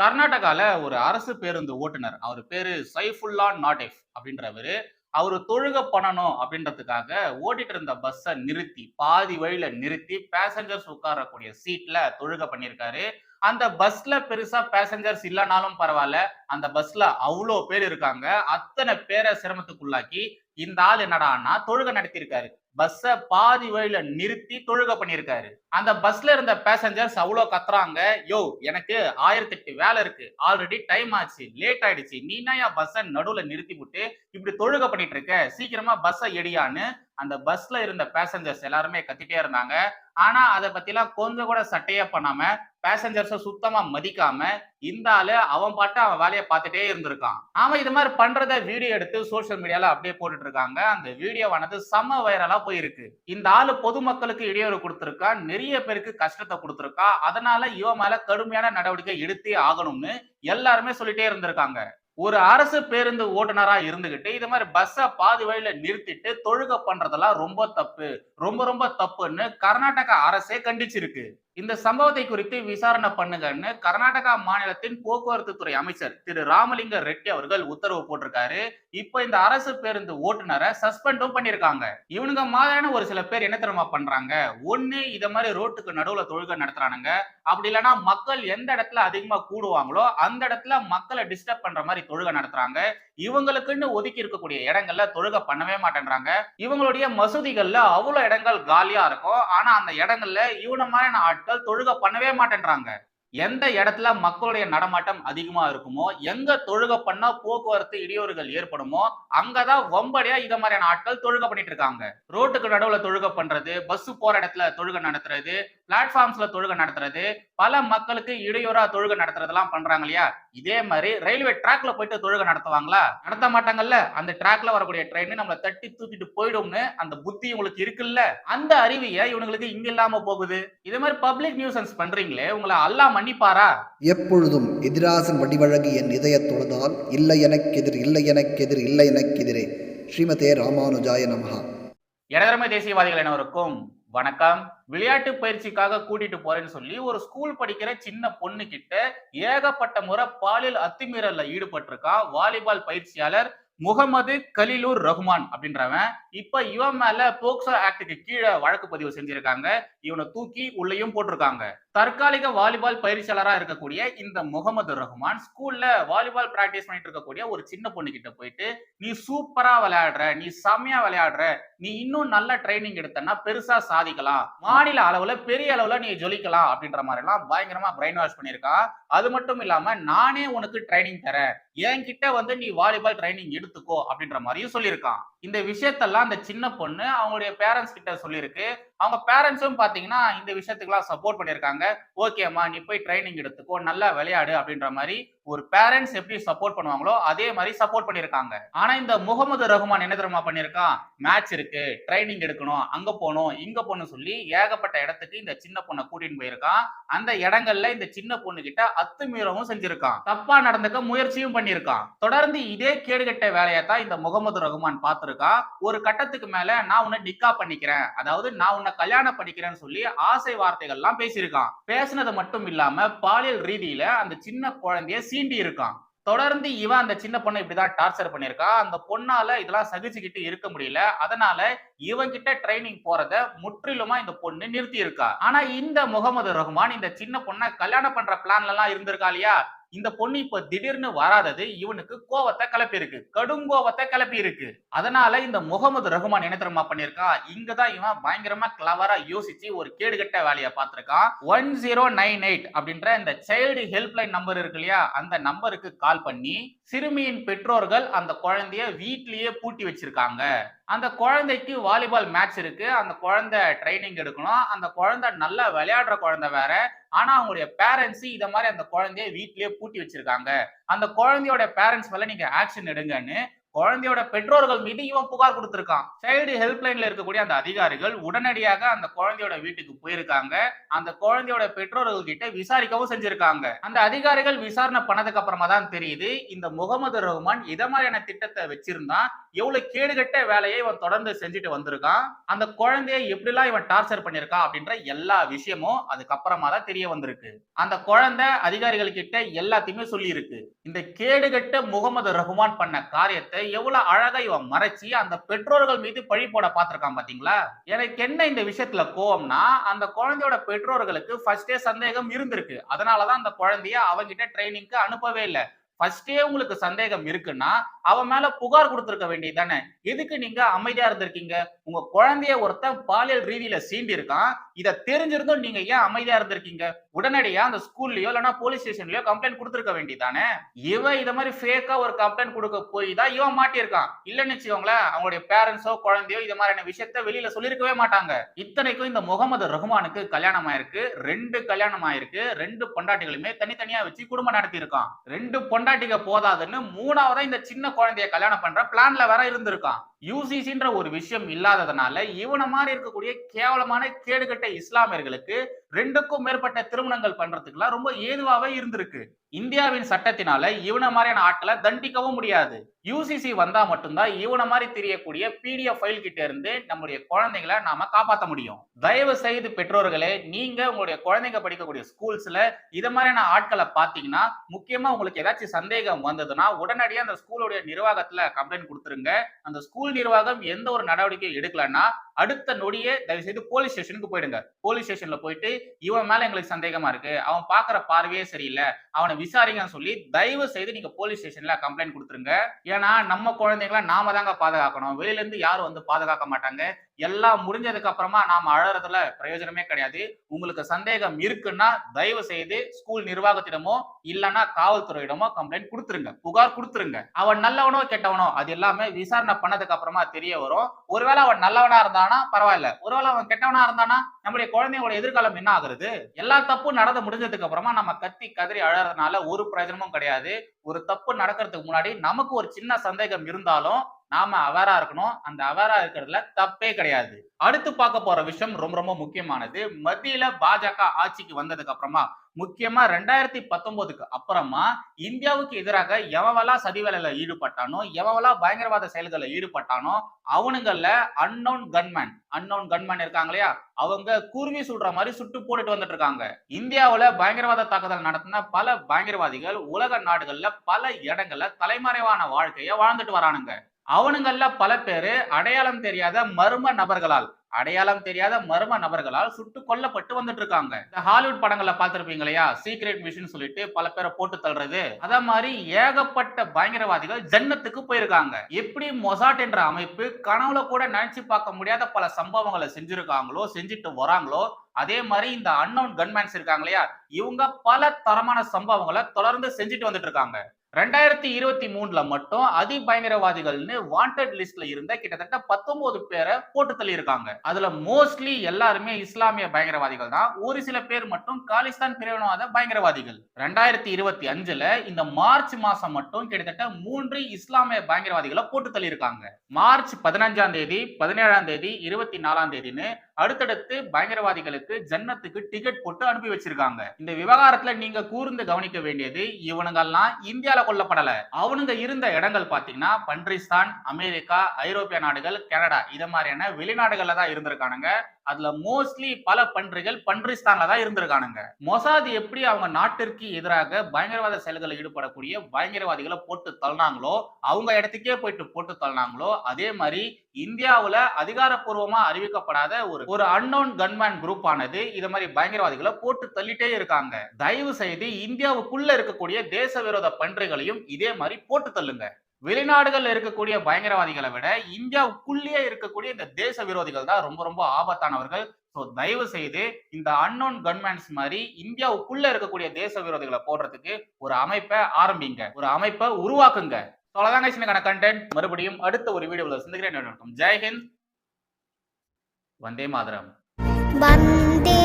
கர்நாடகால ஒரு அரசு பேருந்து ஓட்டுநர். அவர் பேரு சைஃபுல்லா நாடெஃப் அப்படின்றவர். அவர் தொழுக பண்ணணும் அப்படின்றதுக்காக ஓட்டிட்டு இருந்த பஸ்ஸை நிறுத்தி பாதி வழியில நிறுத்தி பேசஞ்சர்ஸ் உட்காரக்கூடிய சீட்ல தொழுக பண்ணியிருக்காரு. அந்த பஸ்ல பெருசா பேசஞ்சர்ஸ் இல்லைனாலும் பரவாயில்ல. அந்த பஸ்ல அவ்வளோ பேர் இருக்காங்க. அத்தனை பேரை சிரமத்துக்குள்ளாக்கி இந்த ஆள் என்னடான்னா தொழுக நடத்தியிருக்காரு. பஸ்ஸ பாதி வழியில நிறுத்தி தொழுக பண்ணியிருக்காரு. அந்த பஸ்ல இருந்த பேசஞ்சர்ஸ் அவ்வளோ கத்துறாங்க. யோ எனக்கு ஆயிரத்தி எட்டு வேலை இருக்கு. ஆல்ரெடி டைம் ஆச்சு. லேட் ஆயிடுச்சு. நீ ஏன் பஸ்ஸை நடுவுல நிறுத்தி விட்டு இப்படி தொழுக பண்ணிட்டு இருக்க? சீக்கிரமா பஸ்ஸை எடியான்னு அந்த பஸ்ல இருந்த பேசஞ்சர்ஸ் எல்லாருமே கத்திட்டே இருந்தாங்க. ஆனா அதை பத்திலாம் கொஞ்சம் கூட சட்டையே பண்ணாம பேசஞ்சர்ஸ சுத்தமா மதிக்காம இந்த ஆளு அவன் பாட்டு அவன் வேலையை பார்த்துட்டே இருந்திருக்கான். அவன் இது மாதிரி பண்றத வீடியோ எடுத்து சோஷியல் மீடியால அப்படியே போட்டுட்டு இருக்காங்க அந்த வீடியோவானது செம்ம வைரலா போயிருக்கு. இந்த ஆளு பொதுமக்களுக்கு இடையூறு கொடுத்துருக்கா நிறைய பேருக்கு கஷ்டத்தை கொடுத்துருக்கா. அதனால இவன் மேல கடுமையான நடவடிக்கை எடுத்தே ஆகணும்னு எல்லாருமே சொல்லிட்டே இருந்திருக்காங்க. ஒரு அரசு பேருந்து ஓட்டுநரா இருந்துகிட்டு இது மாதிரி பஸ்ஸை பாதி வழியில நிறுத்திட்டு தொழுக பண்றதெல்லாம் ரொம்ப தப்பு ரொம்ப ரொம்ப தப்புன்னு கர்நாடகா அரசே கண்டிச்சிருக்கு. இந்த சம்பவத்தை குறித்து விசாரணை பண்ணுங்கன்னு கர்நாடகா மாநிலத்தின் போக்குவரத்து துறை அமைச்சர் திரு ராமலிங்க ரெட்டி அவர்கள் உத்தரவு போட்டிருக்காரு. இப்ப இந்த அரசு பேருந்து ஓட்டுநரை சஸ்பெண்டும் பண்ணிருக்காங்க இவனுங்க மாதிரியான ஒரு சில பேர் என்ன தெரியுமா பண்றாங்க? ஒண்ணு இத மாதிரி ரோட்டுக்கு நடுவுல தொழுகை நடத்துறானுங்க. அப்படி இல்லைன்னா மக்கள் எந்த இடத்துல அதிகமா கூடுவாங்களோ அந்த இடத்துல மக்களை டிஸ்டர்ப் பண்ற மாதிரி தொழுகை நடத்துறாங்க. இவங்களுக்குன்னு ஒதுக்கி இருக்கக்கூடிய இடங்கள்ல தொழுகை பண்ணவே மாட்டேன்றாங்க. இவங்களுடைய மசூதிகள்ல அவ்வளவு இடங்கள் காலியா இருக்கும். ஆனா அந்த இடங்கள்ல இவன மாதிரியான ஆட்கள் தொழுக பண்ணவே மாட்டேன்றாங்க. எந்த இடத்துல மக்களுடைய நடமாட்டம் அதிகமா இருக்குமோ எங்க தொழுகை பண்ணா போக்குவரத்து இடையூறுகள் ஏற்படுமோ அங்கதான் வம்படியா இத மாதிரியான ஆட்கள் தொழுக பண்ணிட்டு இருக்காங்க. ரோட்டுக்கு நடுவுல தொழுக பண்றது பஸ் போற இடத்துல தொழுகை நடத்துறது பிளாட்ஃபார்ம்ஸ்ல தொழுகை நடத்துறது பல மக்களுக்கு இடையூறா தொழுகை நடத்துறதெல்லாம் பண்றாங்க இல்லையா? இதே மாதிரி ரயில்வே டிராக்ல போயிட்டு தொழுகை நடத்துவாங்களா? நடத்த மாட்டாங்கல்ல. அந்த டிராக்ல வரக்கூடிய ட்ரெயின் நம்மள தட்டி தூக்கிட்டு போயிடும்னு அந்த புத்தி உங்களுக்கு இருக்குல்ல? அந்த அறிவிய இவங்களுக்கு இங்க இல்லாம போகுது? இதே மாதிரி பப்ளிக் நியூசன்ஸ் பண்றீங்களே உங்களை அல்லாம மன்னிப்பாரா? எப்பொழுதும் எதிராசன் வடிவழகு என் இதயத் தொழுதால் இல்லை எனக்கெதிர் இல்லை எனக்கெதிர் இல்லை எனக்கெதிரே. ஸ்ரீமதே ராமானுஜாய நமஹா. இடதரமை தேசியவாதிகள் அனைவருக்கும் வணக்கம். விளையாட்டு பயிற்சிக்காக கூட்டிட்டு போறேன்னு சொல்லி ஒரு ஸ்கூல் படிக்கிற சின்ன பொண்ணு கிட்ட ஏகப்பட்ட முறை பாலியல் அத்துமீறல்ல ஈடுபட்டிருக்கான் வாலிபால் பயிற்சியாளர் முகமது கலிலூர் ரஹ்மான் அப்படின்றவன். இப்ப இவன் மேல போக்சோ ஆக்டுக்கு கீழே வழக்கு பதிவு செஞ்சிருக்காங்க. இவனை தூக்கி உள்ளேயும் போட்டிருக்காங்க. தற்காலிக வாலிபால் பயிற்சியாளராக இருக்கக்கூடிய இந்த முகமது ரஹ்மான் ஸ்கூல்ல வாலிபால் பிராக்டிஸ் பண்ணிட்டு இருக்கக்கூடிய ஒரு சின்ன பொண்ணு கிட்ட போயிட்டு நீ சூப்பரா விளையாடுற நீ செம்மையா விளையாடுற நீ இன்னும் நல்ல ட்ரைனிங் எடுத்தனா பெருசா சாதிக்கலாம் மாநில அளவுல பெரிய அளவுல நீ ஜொலிக்கலாம் அப்படின்ற மாதிரி எல்லாம் பயங்கரமா பிரெயின் வாஷ் பண்ணியிருக்கான் அது மட்டும் இல்லாம நானே உனக்கு ட்ரைனிங் தரேன் என்கிட்ட வந்து நீ வாலிபால் ட்ரைனிங் எடுத்துக்கோ அப்படின்ற மாதிரியும் சொல்லியிருக்கான். இந்த விஷயத்தெல்லாம் அந்த சின்ன பொண்ணு அவங்களுடைய பேரண்ட்ஸ் கிட்ட சொல்லியிருக்கு. அவங்க பேரண்ட்ஸும் பார்த்தீங்கன்னா இந்த விஷயத்துக்குலாம் சப்போர்ட் பண்ணியிருக்காங்க. ஓகேம்மா நீ போய் ட்ரைனிங் எடுத்துக்கோ நல்லா விளையாடு அப்படின்ற மாதிரி ஒரு பேரண்ட்ஸ் எப்படி சப்போர்ட் பண்ணுவாங்களோ அதே மாதிரி சப்போர்ட் பண்ணியிருக்காங்க. ஆனா இந்த முகமது ரஹ்மான் என்ன தெரியுமா பண்ணியிருக்கான் மேட்ச் இருக்கு ட்ரைனிங் எடுக்கணும் அங்க போகணும் இங்க போகணும் சொல்லி ஏகப்பட்ட இடத்துக்கு இந்த சின்ன பொண்ணை கூட்டிட்டு போயிருக்கான் அந்த இடங்கள்ல இந்த சின்ன பொண்ணு கிட்ட அத்துமீறவும் செஞ்சிருக்கான் தப்பா நடந்துக்க முயற்சியும் பண்ணியிருக்கான் தொடர்ந்து இதே கேடுகட்ட வேலையை தான் இந்த முகமது ரஹ்மான் பார்த்திருக்கான் ஒரு கட்டத்துக்கு மேல நான் உன்னை நிக்கா பண்ணிக்கிறேன். அதாவது நான் உன்னை கல்யாணம் பண்ணிக்கிறேன்னு சொல்லி ஆசை வார்த்தைகள்லாம் பேசியிருக்கான் பேசினது மட்டும் இல்லாம பாலியல் ரீதியில அந்த சின்ன குழந்தைய சீண்டி இருக்கான் தொடர்ந்து இவன் அந்த சின்ன பொண்ணை இப்படிதான் டார்ச்சர் பண்ணியிருக்கா. அந்த பொண்ணால இதெல்லாம் சகிச்சுக்கிட்டு இருக்க முடியல. அதனால இவன் கிட்ட ட்ரைனிங் போறத முற்றிலுமா இந்த பொண்ணு நிறுத்தி இருக்கா ஆனா இந்த முகமது ரஹ்மான் இந்த சின்ன பொண்ணை கல்யாணம் பண்ற பிளான்ல எல்லாம் இருந்திருக்கா இல்லையா? இந்த பொண்ணு இப்ப திடீர்னு வராதது இவனுக்கு கோவத்தை கிளப்பி இருக்கு கடும் கோவத்தை கிளப்பி இருக்கு அதனால இந்த முகமது ரஹ்மான் என்ன தெரியுமா பண்ணிருக்கான் இங்கதான் இவன் பயங்கரமா கிளவரா யோசிச்சு ஒரு கேடுகட்ட வேலையை பார்த்திருக்கான். ஒன் ஜீரோ நைன் எயிட் அப்படின்ற இந்த சைல்டு ஹெல்ப்லைன் நம்பர் இருக்கு இல்லையா? அந்த நம்பருக்கு கால் பண்ணி சிறுமியின் பெற்றோர்கள் அந்த குழந்தைய வீட்லயே பூட்டி வச்சிருக்காங்க. அந்த குழந்தைக்கு வாலிபால் மேட்ச் இருக்கு. அந்த குழந்தை ட்ரைனிங் எடுக்கணும். அந்த குழந்தை நல்லா விளையாடுற குழந்தை வேற. ஆனா அவங்களுடைய பேரண்ட்ஸ் இத மாதிரி அந்த குழந்தைய வீட்லயே பூட்டி வச்சிருக்காங்க. அந்த குழந்தையோட பேரண்ட்ஸ் மேல நீங்க ஆக்ஷன் எடுங்கன்னு குழந்தையோட பெற்றோர்கள் மீது இவன் புகார் கொடுத்திருக்கான். சைல்டு ஹெல்ப்லைன்ல இருக்கக்கூடிய அந்த அதிகாரிகள் உடனடியாக அந்த குழந்தையோட வீட்டுக்கு போயிருக்காங்க. அந்த குழந்தையோட பெற்றோர்கள் கிட்ட விசாரிக்கவும் செஞ்சிருக்காங்க. அந்த அதிகாரிகள் விசாரணை பண்ணதுக்கு அப்புறமா தான் தெரியுது இந்த முகமது ரஹ்மான் இத மாதிரியான திட்டத்தை வச்சிருந்தான். எவ்வளவு கேடுகட்ட வேலையை இவன் தொடர்ந்து செஞ்சுட்டு வந்திருக்கான். அந்த குழந்தையை எப்படிலாம் இவன் டார்ச்சர் பண்ணிருக்கான் அப்படின்ற எல்லா விஷயமும் அதுக்கப்புறமா தான் தெரிய வந்திருக்கு. அந்த குழந்தை அதிகாரிகள் கிட்ட எல்லாத்தையுமே சொல்லி இருக்கு இந்த கேடுகட்ட முகமது ரஹ்மான் பண்ண காரியத்தை எவ்வளவு அழகா இவன் மறைச்சு அந்த பெற்றோர்கள் மீது பழி போட பார்த்திருக்கான் பாத்தீங்களா? எனக்கு என்ன இந்த விஷயத்துல கோவம்னா அந்த குழந்தையோட பெற்றோர்களுக்கு ஃபர்ஸ்டே சந்தேகம் இருந்திருக்கு. அதனாலதான் அந்த குழந்தைய அவங்கிட்ட ட்ரைனிங்க்கு அனுப்பவே இல்லை. ஃபர்ஸ்டே உங்களுக்கு சந்தேகம் இருக்குன்னா அவன் மேல புகார் கொடுத்துருக்க வேண்டியது தானே? எதுக்கு நீங்க அமைதியா இருந்திருக்கீங்க? உங்க குழந்தைய ஒருத்தன் பாலியல் ரீதியில சீண்டி இருக்கான் இதை தெரிஞ்சிருந்தும் நீங்க ஏன் அமைதியா இருந்திருக்கீங்க? உடனடியா அந்த ஸ்கூல்லயோ இல்லைன்னா போலீஸ் ஸ்டேஷன்லயோ கம்ப்ளைண்ட் கொடுத்திருக்க வேண்டியதானே இவன் இத மாதிரி ஃபேக்கா ஒரு கம்ப்ளைண்ட் கொடுக்க போய் தான் இவன் மாட்டியிருக்கான். இல்லைன்னு வச்சுக்கோங்களேன் அவங்களுடைய பேரண்ட்ஸோ குழந்தையோ இது மாதிரியான விஷயத்த வெளியில சொல்லியிருக்கவே மாட்டாங்க. இத்தனைக்கும் இந்த முகமது ரஹ்மானுக்கு கல்யாணம் ஆயிருக்கு. ரெண்டு கல்யாணம் ஆயிருக்கு. ரெண்டு பொண்டாட்டிகளுமே தனித்தனியா வச்சு குடும்பம் நடத்தி இருக்கான் ரெண்டு பொண்டாட்டிக போதாதுன்னு மூணாவதா இந்த சின்ன குழந்தைய கல்யாணம் பண்ற பிளான்ல வேற இருந்திருக்கான். யூசிசின்ற ஒரு விஷயம் இல்லாததுனால இவனை மாதிரி இருக்கக்கூடிய கேவலமான கேடுகட்ட இஸ்லாமியர்களுக்கு ரெண்டுக்கும் மேற்பட்ட திருமணங்கள் பண்றதுக்குலாம் ரொம்ப ஏதுவாவே இருந்திருக்கு. இந்தியாவின் சட்டத்தினால இவனை மாதிரியான ஆட்களை தண்டிக்கவும் முடியாது. யூசிசி வந்தா மட்டும்தான் இவனை மாதிரி தெரியக்கூடிய பிடிஎஃப் ஃபைல் கிட்ட இருந்து நம்முடைய குழந்தைங்களை நாம காப்பாற்ற முடியும். தயவு செய்து பெற்றோர்களே நீங்க உங்களுடைய குழந்தைங்க படிக்கக்கூடிய ஸ்கூல்ஸ்ல இத மாதிரியான ஆட்களை பாத்தீங்கன்னா முக்கியமா உங்களுக்கு ஏதாச்சும் சந்தேகம் வந்ததுன்னா உடனடியாக அந்த ஸ்கூலுடைய நிர்வாகத்துல கம்ப்ளைண்ட் கொடுத்துருங்க. அந்த ஸ்கூல் நிர்வாகம் எந்த ஒரு நடவடிக்கையும் எடுக்கலன்னா அடுத்த நொடியே தயவு செய்து போலீஸ் ஸ்டேஷனுக்கு போயிடுங்க. போலீஸ் ஸ்டேஷன்ல போயிட்டு இவன் மேல எங்களுக்கு சந்தேகமா இருக்கு. அவன் பாக்குற பார்வையே சரியில்லை. அவனை விசாரிங்கன்னு சொல்லி தயவு செய்து நீங்க போலீஸ் ஸ்டேஷன்ல கம்ப்ளைண்ட் கொடுத்துருங்க. ஏன்னா நம்ம குழந்தைங்களை நாம தாங்க பாதுகாக்கணும். வெளியில இருந்து யாரும் வந்து பாதுகாக்க மாட்டாங்க. எல்லாம் முடிஞ்சதுக்கு அப்புறமா நாம அழறதுல பிரயோஜனமே கிடையாது. உங்களுக்கு சந்தேகம் இருக்குன்னா தயவு செய்து ஸ்கூல் நிர்வாகத்திடமோ இல்லைன்னா காவல்துறையிடமோ கம்ப்ளைண்ட் கொடுத்துருங்க. புகார் கொடுத்துருங்க. அவன் நல்லவனோ கெட்டவனோ அது எல்லாமே விசாரணை பண்ணதுக்கு அப்புறமா தெரிய வரும். ஒருவேளை அவன் நல்லவனா இருந்தான் பரவாயில்ல. ஒருவேளை அவன் கெட்டவனா இருந்தானா நம்முடைய குழந்தையோட எதிர்காலம் என்ன ஆகுறது? எல்லா தப்பும் நடந்து முடிஞ்சதுக்கு அப்புறமா நம்ம கத்தி கதறி அழறதுனால ஒரு பிரயோஜனமும் கிடையாது. ஒரு தப்பு நடக்கிறதுக்கு முன்னாடி நமக்கு ஒரு சின்ன சந்தேகம் இருந்தாலும் நாம அவேரா இருக்கணும். அந்த அவேரா இருக்கிறதுல தப்பே கிடையாது. அடுத்து பார்க்க போற விஷயம் ரொம்ப ரொம்ப முக்கியமானது. மத்தியில பாஜக ஆட்சிக்கு வந்ததுக்கு அப்புறமா முக்கியமா ரெண்டாயிரத்தி பத்தொன்பதுக்கு அப்புறமா இந்தியாவுக்கு எதிராக எவவெல்லாம் சதிவேலையில ஈடுபட்டானோ எவவெல்லாம் பயங்கரவாத செயல்களில் ஈடுபட்டானோ அவனுங்கள்ல அன்னோன் கன்மேன் அன்னோன் கன்மேன் இருக்காங்க இல்லையா? அவங்க குருவி சுடுற மாதிரி சுட்டு போட்டுட்டு வந்துட்டு இருக்காங்க. இந்தியாவுல பயங்கரவாத தாக்குதல் நடத்தின பல பயங்கரவாதிகள் உலக நாடுகள்ல பல இடங்கள்ல தலைமறைவான வாழ்க்கைய வாழ்ந்துட்டு வரானுங்க. அவனுங்கள்ல பல பேரு அடையாளம் தெரியாத மர்ம நபர்களால் அடையாளம் தெரியாத மர்ம நபர்களால் சுட்டு கொல்லப்பட்டு வந்துட்டு இருக்காங்க இந்த ஹாலிவுட் படங்கள்ல பார்த்திருப்பீங்க இல்லையா? சீக்ரெட் மிஷின் சொல்லிட்டு பல பேரை போட்டு தள்ளுறது. அத மாதிரி ஏகப்பட்ட பயங்கரவாதிகள் ஜன்னத்துக்கு போயிருக்காங்க. எப்படி மொசாட் என்ற அமைப்பு கனவுல கூட நினைச்சு பார்க்க முடியாத பல சம்பவங்களை செஞ்சிருக்காங்களோ செஞ்சுட்டு வராங்களோ அதே மாதிரி இந்த அன்னோன் கன்மேன்ஸ் இருக்காங்க இல்லையா? இவங்க பல தரமான சம்பவங்களை தொடர்ந்து செஞ்சுட்டு வந்துட்டு இருக்காங்க ரெண்டாயிரத்தி இருபத்தி மூணுல மட்டும் அதி பயங்கரவாதிகள்னு வாண்டட் லிஸ்ட்ல இருந்த கிட்டத்தட்ட பத்தொன்பது பேரை போட்டு தள்ளியிருக்காங்க. அதுல மோஸ்ட்லி எல்லாருமே இஸ்லாமிய பயங்கரவாதிகள் தான். ஒரு சில பேர் மட்டும் காலிஸ்தான் பிரிவினவாத பயங்கரவாதிகள். ரெண்டாயிரத்தி இருபத்தி அஞ்சுல இந்த மார்ச் மாசம் மட்டும் கிட்டத்தட்ட மூன்று இஸ்லாமிய பயங்கரவாதிகளை போட்டு தள்ளியிருக்காங்க. மார்ச் பதினஞ்சாம் தேதி பதினேழாம் தேதி இருபத்தி நாலாம் தேதின்னு அடுத்தடுத்து பயங்கரவாதிகளுக்கு ஜன்னத்துக்கு டிக்கெட் போட்டு அனுப்பி வச்சிருக்காங்க. இந்த விவகாரத்துல நீங்க கூர்ந்து கவனிக்க வேண்டியது இவனுங்கெல்லாம் இந்தியால கொல்லப்படல. அவனுங்க இருந்த இடங்கள் பாத்தீங்கன்னா பன்றிஸ்தான் அமெரிக்கா ஐரோப்பிய நாடுகள் கனடா இது மாதிரியான வெளிநாடுகள்ல தான் இருந்திருக்கானுங்க. அதுல மோஸ்ட்லி பல பன்றிகள் பன்றிஸ்தான்ல தான் இருந்திருக்கானுங்க. மொசாத் எப்படி அவங்க நாட்டிற்கு எதிராக பயங்கரவாத செயல்களில் ஈடுபடக்கூடிய பயங்கரவாதிகளை போட்டு தள்ளினாங்களோ அவங்க இடத்துக்கே போயிட்டு போட்டு தள்ளினாங்களோ அதே மாதிரி இந்தியாவுல அதிகாரப்பூர்வமா அறிவிக்கப்படாத ஒரு ஒரு அன்னோன் கன்மேன் குரூப் ஆனது இது மாதிரி பயங்கரவாதிகளை போட்டு தள்ளிட்டே இருக்காங்க. தயவு செய்து இந்தியாவுக்குள்ள இருக்கக்கூடிய தேச விரோத பன்றிகளையும் இதே மாதிரி போட்டு தள்ளுங்க. வெளிநாடுகள்ல இருக்கக்கூடிய பயங்கரவாதிகளை விட இந்தியாவுக்குள்ளேயே இருக்கக்கூடிய இந்த தேச விரோதிகள் தான் ரொம்ப ரொம்ப ஆபத்தானவர்கள். ஸோ தயவு செய்து இந்த அன்னோன் கன்மேன்ஸ் மாதிரி இந்தியாவுக்குள்ள இருக்கக்கூடிய தேச விரோதிகளை போடுறதுக்கு ஒரு அமைப்பை ஆரம்பிங்க. ஒரு அமைப்பை உருவாக்குங்க. அவ்வளோதாங்க சின்னக்கான கண்டென்ட் மறுபடியும் அடுத்த ஒரு வீடியோல சந்திக்கிறேன். வணக்கம். ஜெய்ஹிந்த் வந்தே மாதரம். வந்தே